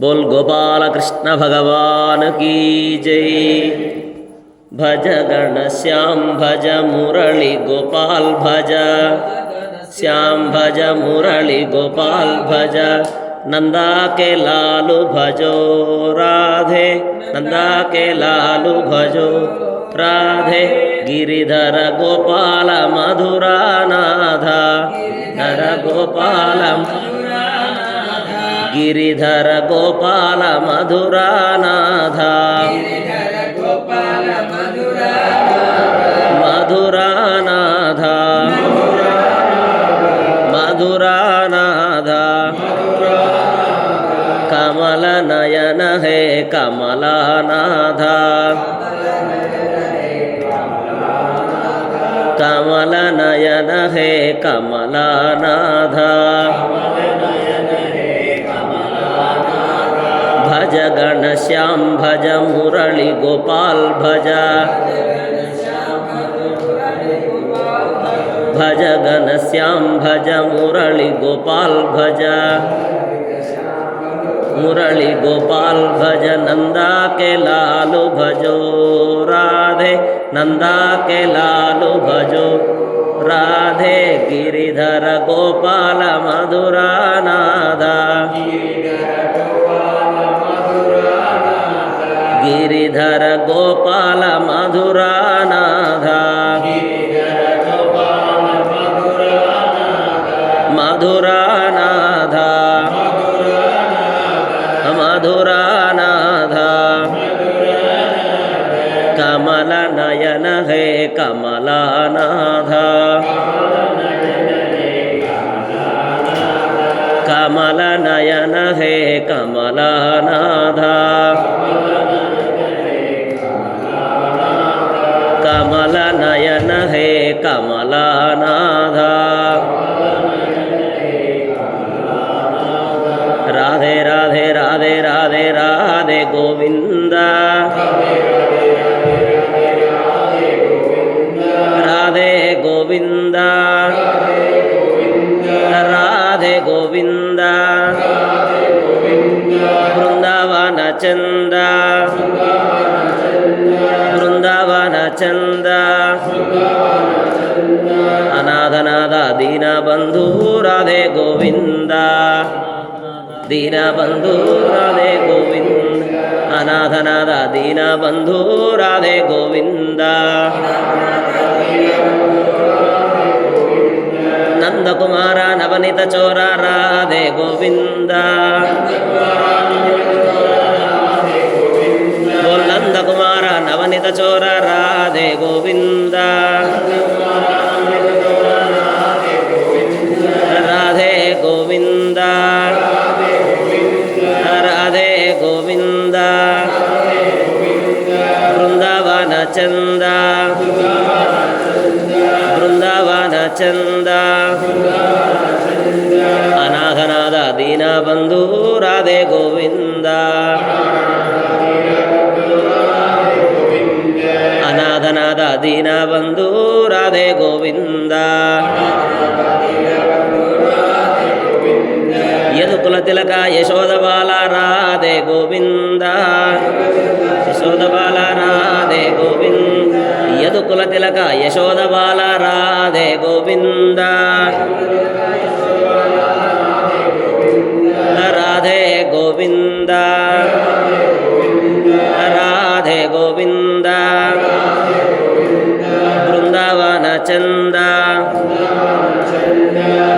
बोल गोपाल कृष्ण भगवान की जय। भज गण श्याम भज मुरली गोपाल भज। श्याम भज मुरली गोपाल भज। नंदा के लालू भजो राधे। नंदा के लालू भजो राधे। गिरिधर गोपाल मधुरा नाधा धर गोपाल गिरिधर गोपाल मधुरानाथ मधुरानाथ मधुरानाथ कमल नयन हे कमलानाथ कमल नयन हे कमलानाथ भज श्याम भज मुरली गोपाल भज। भज गण श्याम भज मुरली गोपाल भज। मुरली गोपाल भज नंदा के लालू भजो। राधे नंदा के लालू भजो। राधे गिरिधर गोपाल मधुरा ধারা গোপালা মাধুরা। ಚಂದ ಬೃಂದಾವನ ಚಂದ ಅನಾಥನಾದ ದೀನ ಬಂಧು ರಾಧೆ ಗೋವಿಂದ ದೀನ ಬಂಧು ರಾಧೆ ಗೋವಿಂದ ಅನಾಥನಾದ ದೀನ ಬಂಧು ರಾಧೆ ಗೋವಿಂದ ನಂದಕುಮಾರ ನವನಿತ ಚೋರ ರಾಧೆ ಗೋವಿಂದ సంహిత చోర రాధే గోవింద. రాధే గోవింద. రాధే గోవింద. బృందావన చంద. బృందావన చంద. అనాథనాథ దీనబంధు రాధే గోవిందా. ರಾಧಾ ದೀನ ಬಂಧು ರಾಧೆ ಗೋವಿಂದ ಯದುಕುಲ ತಿಲಕ ಯಶೋಧ ಬಾಲ ರಾಧೆ ಗೋವಿಂದ ಯಶೋಧ ಬಾಲ ರಾಧೆ ಗೋವಿಂದ ಯದುಕುಲ ತಿಲಕ ಯಶೋಧ ಬಾಲ ರಾಧೆ ಗೋವಿಂದ ರಾಧೆ ಗೋವಿಂದ బృందావన చంద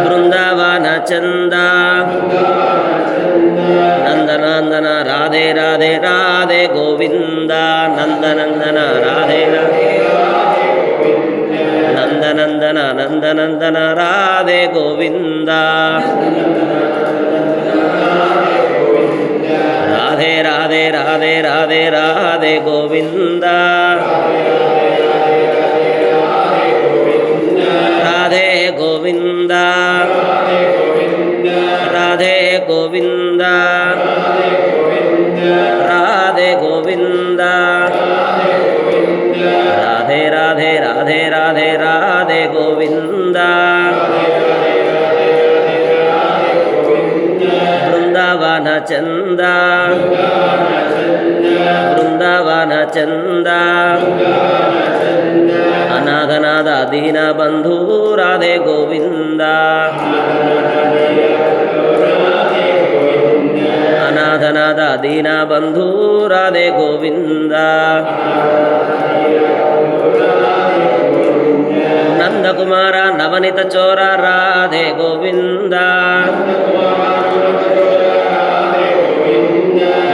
బృందావన అనాథనాథ దీన బంధు రాధే గోవింద. అనాథనాథ దీన బంధు రాధే గోవింద.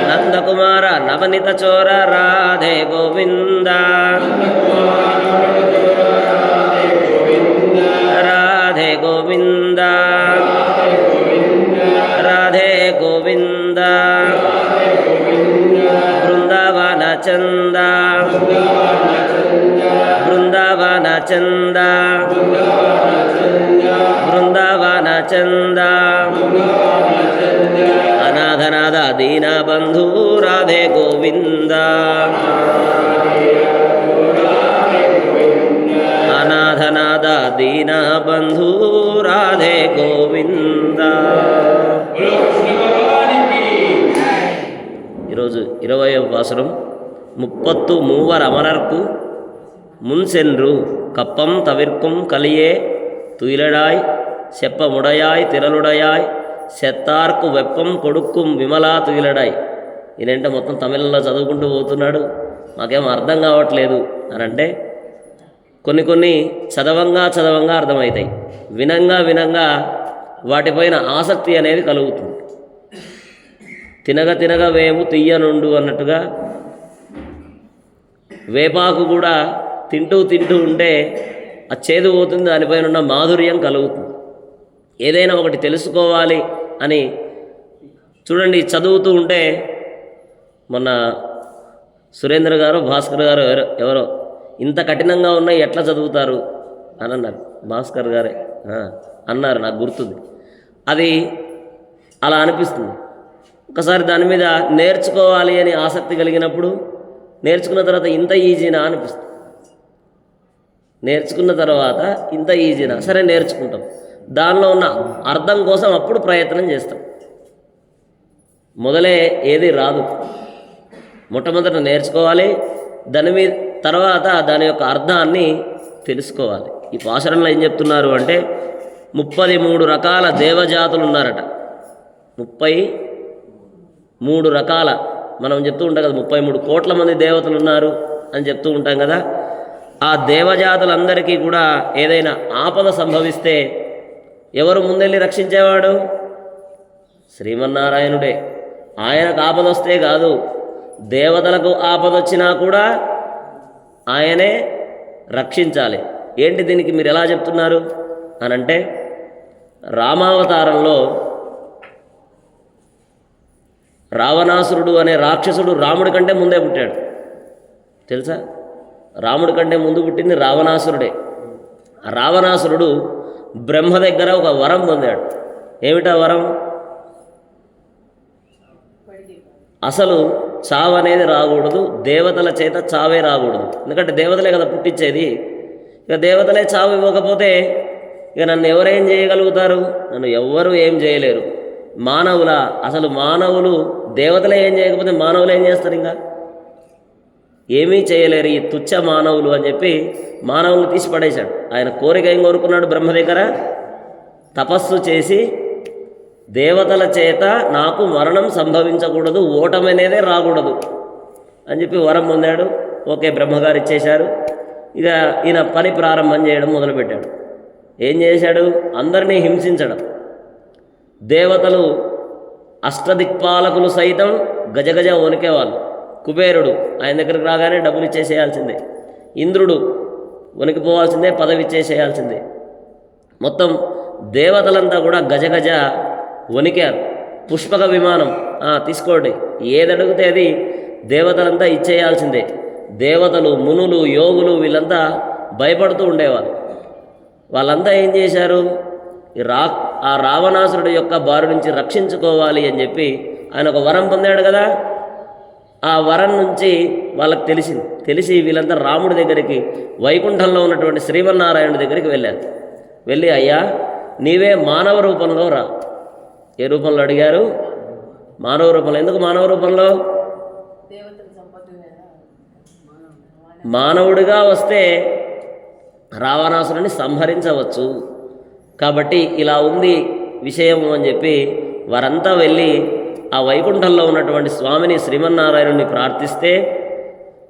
నందకుమార నవనిత చోర రాధే గోవింద. రాధా దీన బంధు రాధే గోవింద. ఈరోజు ఇరవై అవసరం ముప్పత్తు మూవర్ అమరర్కు మున్సెన్రు కప్పం தவிர்க்கும் కలియే తుయిలడాయ్ చెప్పముడయాయ్ తిరలుడయాయ్ శత్తార్కు వెప్పం కొడుక్కుం విమలా తుయిలడాయ్. ఈయనంటే మొత్తం తమిళంలో చదువుకుంటూ పోతున్నాడు. మాకేం అర్థం కావట్లేదు. అని అంటే కొన్ని కొన్ని చదవంగా చదవంగా అర్థమవుతాయి. వినంగా వినంగా వాటిపైన ఆసక్తి అనేది కలుగుతుంది. తినగ తినగ వేము తీయనుండు అన్నట్టుగా వేపాకు కూడా తింటూ తింటూ ఉంటే ఆ చేదు పోతుంది దానిపైన ఉన్న మాధుర్యం కలుగుతుంది. ఏదైనా ఒకటి తెలుసుకోవాలి అని చూడండి చదువుతూ ఉంటే మొన్న సురేంద్ర గారు భాస్కర్ గారు ఎవరో ఎవరో ఇంత కఠినంగా ఉన్నాయి ఎట్లా చదువుతారు? అని అన్నారు. భాస్కర్ గారే. అన్నారు నాకు గుర్తుంది. అది అలా అనిపిస్తుంది. ఒకసారి దాని మీద నేర్చుకోవాలి అని ఆసక్తి కలిగినప్పుడు నేర్చుకున్న తర్వాత ఇంత ఈజీనా అనిపిస్తుంది. నేర్చుకున్న తర్వాత ఇంత ఈజీనా? సరే నేర్చుకుంటాం. దానిలో ఉన్న అర్థం కోసం అప్పుడు ప్రయత్నం చేస్తాం. మొదలే ఏది రాదు. మొట్టమొదట నేర్చుకోవాలి. దాని మీద తర్వాత దాని యొక్క అర్థాన్ని తెలుసుకోవాలి. ఈ పాసరంలో ఏం చెప్తున్నారు అంటే ముప్పది మూడు రకాల దేవజాతులు ఉన్నారట. ముప్పై మూడు రకాల మనం చెప్తూ ఉంటాం కదా ముప్పై మూడు కోట్ల మంది దేవతలు ఉన్నారు అని చెప్తూ ఉంటాం కదా. ఆ దేవజాతులందరికీ కూడా ఏదైనా ఆపద సంభవిస్తే ఎవరు ముందెళ్ళి రక్షించేవాడు? శ్రీమన్నారాయణుడే. ఆయనకు ఆపద వస్తే కాదు దేవతలకు ఆపద వచ్చినా కూడా ఆయనే రక్షించాలి. ఏంటి దీనికి మీరు ఎలా చెప్తున్నారు? అని అంటే రామావతారంలో రావణాసురుడు అనే రాక్షసుడు రాముడి కంటే ముందే పుట్టాడు. తెలుసా? రాముడి కంటే ముందు పుట్టింది రావణాసురుడే. రావణాసురుడు బ్రహ్మ దగ్గర ఒక వరం పొందాడు. ఏమిటా వరం? అసలు చావు అనేది రాకూడదు దేవతల చేత చావే రాకూడదు. ఎందుకంటే దేవతలే కదా పుట్టించేది. ఇక దేవతలే చావు ఇవ్వకపోతే ఇక నన్ను ఎవరేం చేయగలుగుతారు? నన్ను ఎవ్వరూ ఏం చేయలేరు. మానవుల అసలు మానవులు దేవతలే ఏం చేయకపోతే మానవులు ఏం చేస్తారు ఇంకా? ఏమీ చేయలేరు ఈ తుచ్చ మానవులు అని చెప్పి మానవులు తీసి పడేశాడు ఆయన కోరిక ఏం కోరుకున్నాడు బ్రహ్మ దగ్గర తపస్సు చేసి దేవతల చేత నాకు మరణం సంభవించకూడదు ఓటమి అనేదే రాకూడదు అని చెప్పి వరం పొందాడు. ఓకే బ్రహ్మగారు ఇచ్చేశారు. ఇక ఈయన పని ప్రారంభం చేయడం మొదలుపెట్టాడు. ఏం చేశాడు? అందరినీ హింసించడం. దేవతలు అష్టదిక్పాలకులు సైతం గజగజ వణికేవాళ్ళు. కుబేరుడు ఆయన దగ్గరికి రాగానే డబ్బులు ఇచ్చేసేయాల్సిందే. ఇంద్రుడు వణికిపోవాల్సిందే పదవి ఇచ్చేసేయాల్సిందే. మొత్తం దేవతలంతా కూడా గజగజ వణికారు పుష్పక విమానం. తీసుకోండి. ఏది అడిగితే అది దేవతలంతా ఇచ్చేయాల్సిందే. దేవతలు మునులు యోగులు వీళ్ళంతా భయపడుతూ ఉండేవారు. వాళ్ళంతా ఏం చేశారు? రా ఆ రావణాసురుడు యొక్క బారు నుంచి రక్షించుకోవాలి అని చెప్పి ఆయన ఒక వరం పొందాడు కదా? ఆ వరం నుంచి వాళ్ళకి తెలిసింది తెలిసి వీళ్ళంతా రాముడి దగ్గరికి వైకుంఠంలో ఉన్నటువంటి శ్రీమన్నారాయణుడి దగ్గరికి వెళ్ళారు. వెళ్ళి అయ్యా నీవే మానవ రూపంలో రా. ఏ రూపంలో అడిగారు? మానవ రూపంలో. ఎందుకు మానవ రూపంలో? మానవుడిగా వస్తే రావణాసురుని సంహరించవచ్చు. కాబట్టి ఇలా ఉంది విషయము అని చెప్పి వారంతా వెళ్ళి ఆ వైకుంఠంలో ఉన్నటువంటి స్వామిని శ్రీమన్నారాయణుని ప్రార్థిస్తే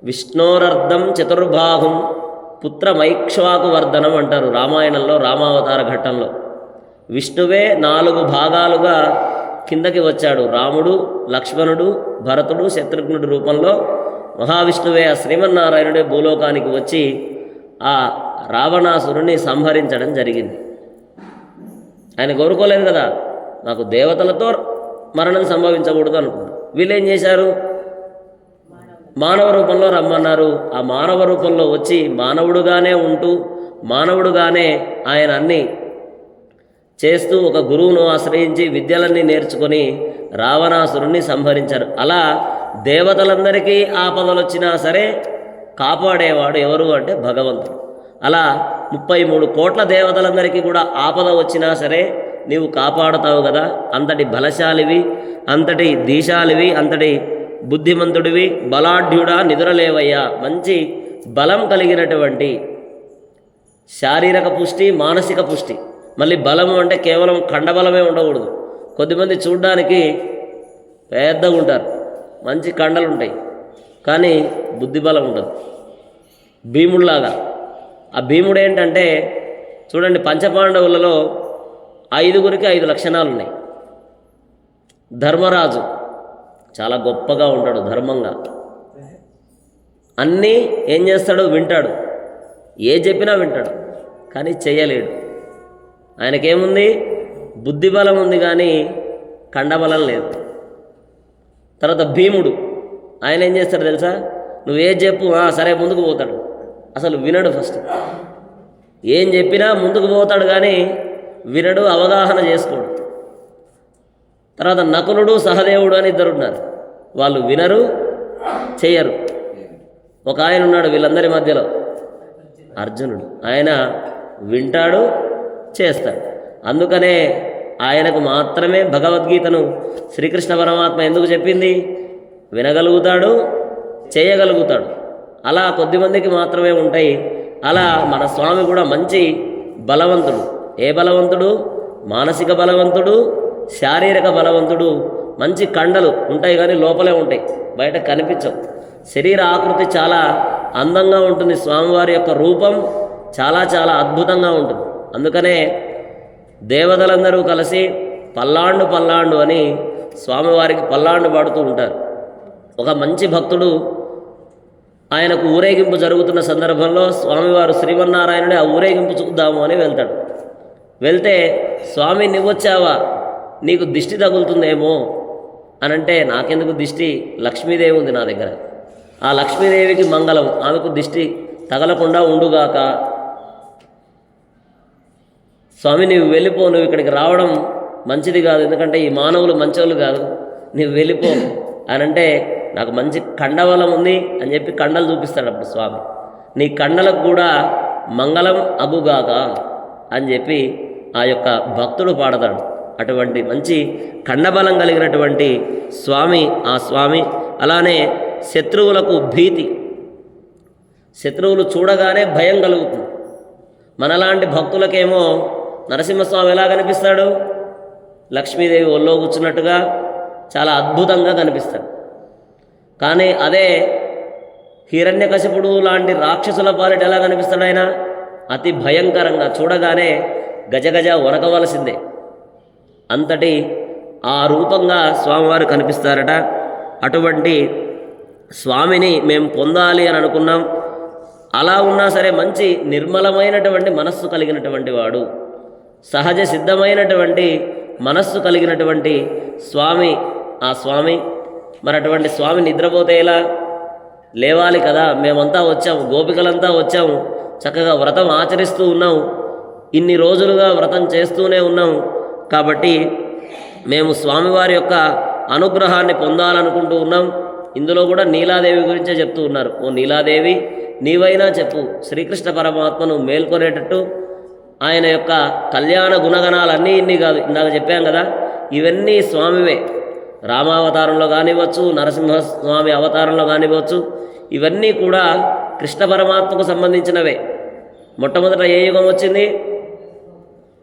విష్ణోరర్ధం చతుర్బాహుం పుత్రమైక్ష్వాకు వర్ధనం అంటారు రామాయణంలో రామావతార ఘట్టంలో. విష్ణువే నాలుగు భాగాలుగా కిందకి వచ్చాడు. రాముడు లక్ష్మణుడు భరతుడు శత్రుఘ్నుడి రూపంలో మహావిష్ణువే ఆ శ్రీమన్నారాయణుడే భూలోకానికి వచ్చి ఆ రావణాసురుని సంహరించడం జరిగింది. ఆయన కోరుకోలేదు కదా? నాకు దేవతలతో మరణం సంభవించకూడదు అనుకున్నారు వీళ్ళు ఏం చేశారు? మానవ రూపంలో రమ్మన్నారు. ఆ మానవ రూపంలో వచ్చి మానవుడుగానే ఉంటూ మానవుడుగానే ఆయన అన్ని చేస్తూ ఒక గురువును ఆశ్రయించి విద్యలన్నీ నేర్చుకొని రావణాసురుణ్ణి సంహరించారు. అలా దేవతలందరికీ ఆపదలు వచ్చినా సరే కాపాడేవాడు ఎవరు అంటే భగవంతుడు. అలా ముప్పై మూడు కోట్ల దేవతలందరికీ కూడా ఆపద వచ్చినా సరే నీవు కాపాడుతావు కదా. అంతటి బలశాలివి అంతటి దీశాలివి అంతటి బుద్ధిమంతుడివి బలాఢ్యుడా నిద్రలేవయ్యా. మంచి బలం కలిగినటువంటి శారీరక పుష్టి మానసిక పుష్టి. మళ్ళీ బలము అంటే కేవలం కండబలమే ఉండకూడదు. కొద్దిమంది చూడడానికి పెద్దగా ఉంటారు. మంచి కండలు ఉంటాయి. కానీ బుద్ధి బలం ఉండదు. భీముడిలాగా. ఆ భీముడు ఏంటంటే చూడండి పంచపాండవులలో ఐదుగురికి ఐదు లక్షణాలు ఉన్నాయి ధర్మరాజు చాలా గొప్పగా ఉంటాడు ధర్మంగా. అన్నీ ఏం చేస్తాడు? వింటాడు. ఏ చెప్పినా వింటాడు. కానీ చేయలేడు. ఆయనకేముంది? బుద్ధి బలం ఉంది కానీ కండబలం లేదు. తర్వాత భీముడు. ఆయన ఏం చేస్తాడు తెలుసా? నువ్వే చెప్పు సరే ముందుకు పోతాడు. అసలు వినడు ఫస్ట్. ఏం చెప్పినా ముందుకు పోతాడు కానీ వినడు అవగాహన చేసుకోడు. తర్వాత నకులుడు సహదేవుడు అని ఇద్దరు ఉన్నారు. వాళ్ళు వినరు చేయరు ఒక ఆయన ఉన్నాడు వీళ్ళందరి మధ్యలో. అర్జునుడు. ఆయన వింటాడు చేస్తాడు అందుకనే ఆయనకు మాత్రమే భగవద్గీతను శ్రీకృష్ణ పరమాత్మ ఎందుకు చెప్పింది? వినగలుగుతాడు చేయగలుగుతాడు. అలా కొద్దిమందికి మాత్రమే ఉంటాయి. అలా మన స్వామి కూడా మంచి బలవంతుడు. ఏ బలవంతుడు? మానసిక బలవంతుడు శారీరక బలవంతుడు. మంచి కండలు ఉంటాయి కానీ లోపలే ఉంటాయి. బయట కనిపించవు. శరీర ఆకృతి చాలా అందంగా ఉంటుంది. స్వామివారి యొక్క రూపం చాలా చాలా అద్భుతంగా ఉంటుంది. అందుకనే దేవతలందరూ కలిసి పల్లాండు పల్లాండు అని స్వామివారికి పల్లాండు పాడుతూ ఉంటారు. ఒక మంచి భక్తుడు ఆయనకు ఊరేగింపు జరుగుతున్న సందర్భంలో స్వామివారు శ్రీమన్నారాయణుడే ఆ ఊరేగింపు చూద్దాము అని వెళ్తాడు. వెళ్తే స్వామి నువ్వొచ్చావా? నీకు దిష్టి తగులుతుందేమో? అని అంటే నాకెందుకు దిష్టి? లక్ష్మీదేవి ఉంది నా దగ్గర. ఆ లక్ష్మీదేవికి మంగళం. ఆమెకు దిష్టి తగలకుండా ఉండుగాక స్వామి నీవు వెళ్ళిపో నువ్వు ఇక్కడికి రావడం మంచిది కాదు. ఎందుకంటే ఈ మానవులు మంచోళ్ళు కాదు. నీవు వెళ్ళిపో అని అంటే నాకు మంచి కండబలం ఉంది అని చెప్పి కండలు చూపిస్తాడు అప్పుడు స్వామి. నీ కండలకు కూడా మంగళం అగుగాక అని చెప్పి ఆ యొక్క భక్తుడు పాడతాడు. అటువంటి మంచి కండబలం కలిగినటువంటి స్వామి ఆ స్వామి. అలానే శత్రువులకు భీతి. శత్రువులు చూడగానే భయం కలుగుతుంది. మనలాంటి భక్తులకేమో నరసింహస్వామి ఎలా కనిపిస్తాడు? లక్ష్మీదేవి ఒళ్ళో కూర్చున్నట్టుగా చాలా అద్భుతంగా కనిపిస్తాడు. కానీ అదే హిరణ్యకశపుడు లాంటి రాక్షసుల పాలిట ఎలా కనిపిస్తాడు ఆయన? అతి భయంకరంగా చూడగానే గజగజ వరకవలసిందే అంతటి ఆ రూపంగా స్వామివారు కనిపిస్తారట. అటువంటి స్వామిని మేము పొందాలి అని అనుకున్నాం. అలా ఉన్నా సరే మంచి నిర్మలమైనటువంటి మనస్సు కలిగినటువంటి వాడు. సహజ సిద్ధమైనటువంటి మనస్సు కలిగినటువంటి స్వామి ఆ స్వామి మరి అటువంటి స్వామి నిద్రపోతే ఎలా? లేవాలి కదా మేమంతా వచ్చాము గోపికలంతా వచ్చాము చక్కగా వ్రతం ఆచరిస్తూ ఉన్నాం ఇన్ని రోజులుగా వ్రతం చేస్తూనే ఉన్నాం. కాబట్టి మేము స్వామివారి యొక్క అనుగ్రహాన్ని పొందాలనుకుంటూ ఉన్నాం. ఇందులో కూడా నీలాదేవి గురించే చెప్తూ ఉన్నారు. ఓ నీలాదేవి నీవైనా చెప్పు శ్రీకృష్ణ పరమాత్మను మేల్కొనేటట్టు ఆయన యొక్క కళ్యాణ గుణగణాలన్నీ ఇన్ని కాదు. ఇందాక చెప్పాం కదా ఇవన్నీ స్వామివే. రామావతారంలో కానివ్వచ్చు నరసింహస్వామి అవతారంలో కానివ్వచ్చు ఇవన్నీ కూడా కృష్ణ పరమాత్మకు సంబంధించినవే. మొట్టమొదట ఏ యుగం వచ్చింది?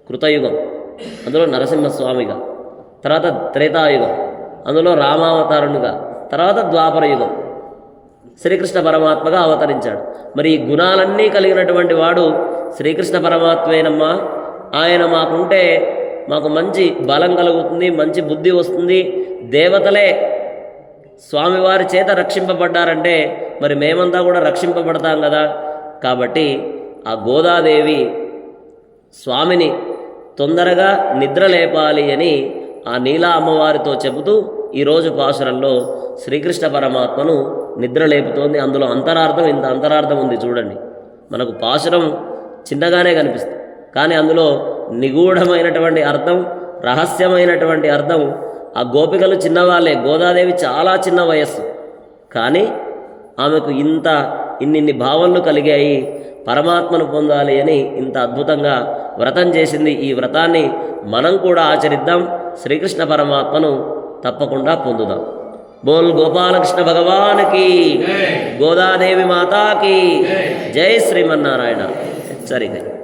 కృతయుగం. అందులో నరసింహస్వామిగా తర్వాత త్రేతాయుగం అందులో రామావతారునిగా తర్వాత ద్వాపర యుగం. శ్రీకృష్ణ పరమాత్మగా అవతరించాడు. మరి ఈ గుణాలన్నీ కలిగినటువంటి వాడు శ్రీకృష్ణ పరమాత్మేనమ్మా. ఆయన మాకుంటే మాకు మంచి బలం కలుగుతుంది మంచి బుద్ధి వస్తుంది. దేవతలే స్వామివారి చేత రక్షింపబడ్డారంటే మరి మేమంతా కూడా రక్షింపబడతాం కదా. కాబట్టి ఆ గోదాదేవి స్వామిని తొందరగా నిద్ర లేపాలి అని ఆ నీలా అమ్మవారితో చెబుతూ ఈరోజు పాసురంలో శ్రీకృష్ణ పరమాత్మను నిద్ర లేపుతోంది. అందులో అంతరార్థం ఇంత అంతరార్థం ఉంది చూడండి. మనకు పాసురం చిన్నగానే కనిపిస్తుంది. కానీ అందులో నిగూఢమైనటువంటి అర్థం రహస్యమైనటువంటి అర్థం ఆ గోపికలు చిన్నవాళ్ళే. గోదాదేవి చాలా చిన్న వయస్సు. కానీ ఆమెకు ఇంత ఇన్నిన్ని భావనలు కలిగాయి పరమాత్మను పొందాలి అని ఇంత అద్భుతంగా వ్రతం చేసింది ఈ వ్రతాన్ని మనం కూడా ఆచరిద్దాం. శ్రీకృష్ణ పరమాత్మను తప్పకుండా పొందుదాం. బోల్ గోపాలకృష్ణ భగవానికి గోదాదేవి మాతాకి జై శ్రీమన్నారాయణ. सारे गए